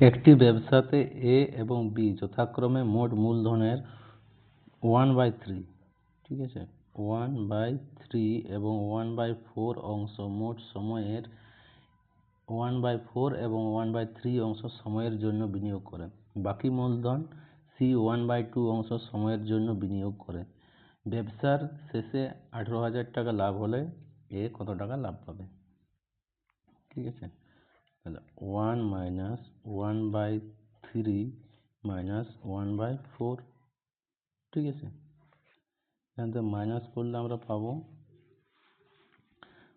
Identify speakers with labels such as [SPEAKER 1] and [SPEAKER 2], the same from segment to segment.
[SPEAKER 1] একটি ব্যবসাতে এ এবং বি যথাক্রমে মোট মূলধনের ওয়ান বাই থ্রি ঠিক আছে? ওয়ান বাই থ্রি এবং ওয়ান বাই ফোর অংশ মোট সময়ের ওয়ান বাই ফোর এবং ওয়ান বাই থ্রি অংশ সময়ের জন্য বিনিয়োগ করে। বাকি মূলধন সি ওয়ান বাই টু অংশ সময়ের জন্য বিনিয়োগ করে। ব্যবসার শেষে আঠেরো হাজার টাকা লাভ হলে এ কত টাকা লাভ পাবে? ঠিক আছে? তাহলে one minus one by three minus one by four ঠিক আছে এখান থেকে মাইনাস করলে আমরা পাবো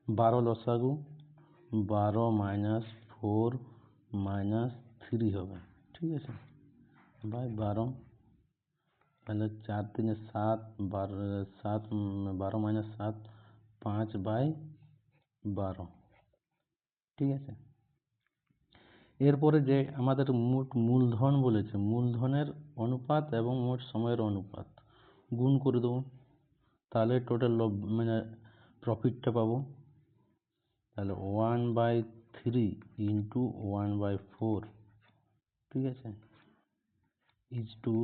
[SPEAKER 1] বারো লসাগু বারো মাইনাস ফোর মাইনাস থ্রি হবে ঠিক আছে বাই বারো তাহলে চার তিনে সাত বারো সাত বারো মাইনাস সাত পাঁচ বাই বারো ঠিক আছে এরপরে যে আমাদের মোট মূলধন বলেছে, মূলধনের অনুপাত এবং মোট সময়ের অনুপাত গুণ করে দেবো। তাহলে টোটাল মানে প্রফিটটা পাবো। তাহলে one by three into one by four ঠিক আছে? Is to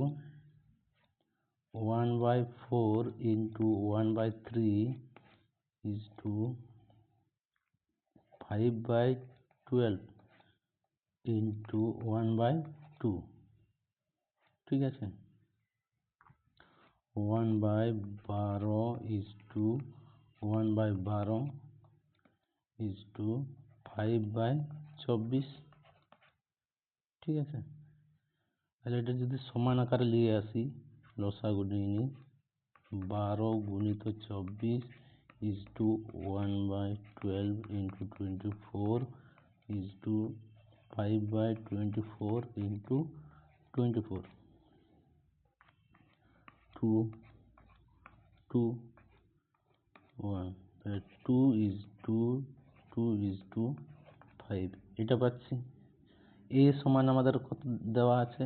[SPEAKER 1] one by four into one by three is to five by twelve into one by two ঠিক আছে? ওয়ান বাই বারো ইজ টু ওয়ান বাই বারো is to five by চব্বিশ, ঠিক আছে? তাহলে এটা যদি সমান আকারে নিয়ে আসি লসাগু নিয়ে বারো গুণিত চব্বিশ is to one by twelve into twenty four is to five by twenty four into twenty four two two one two is to two is to five এটা পাচ্ছি। এ সমান আমাদের কত দেওয়া আছে?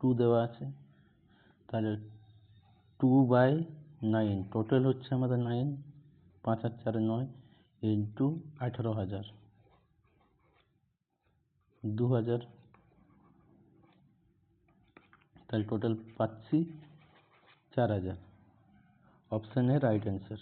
[SPEAKER 1] টু দেওয়া আছে। তাহলে টু বাই নাইন টোটাল হচ্ছে আমাদের নাইন পাঁচ আর চারে নয় ইন্টু আঠেরো হাজার। দু হাজার তাহলে টোটাল পাচ্ছি চার হাজার। Option A right answer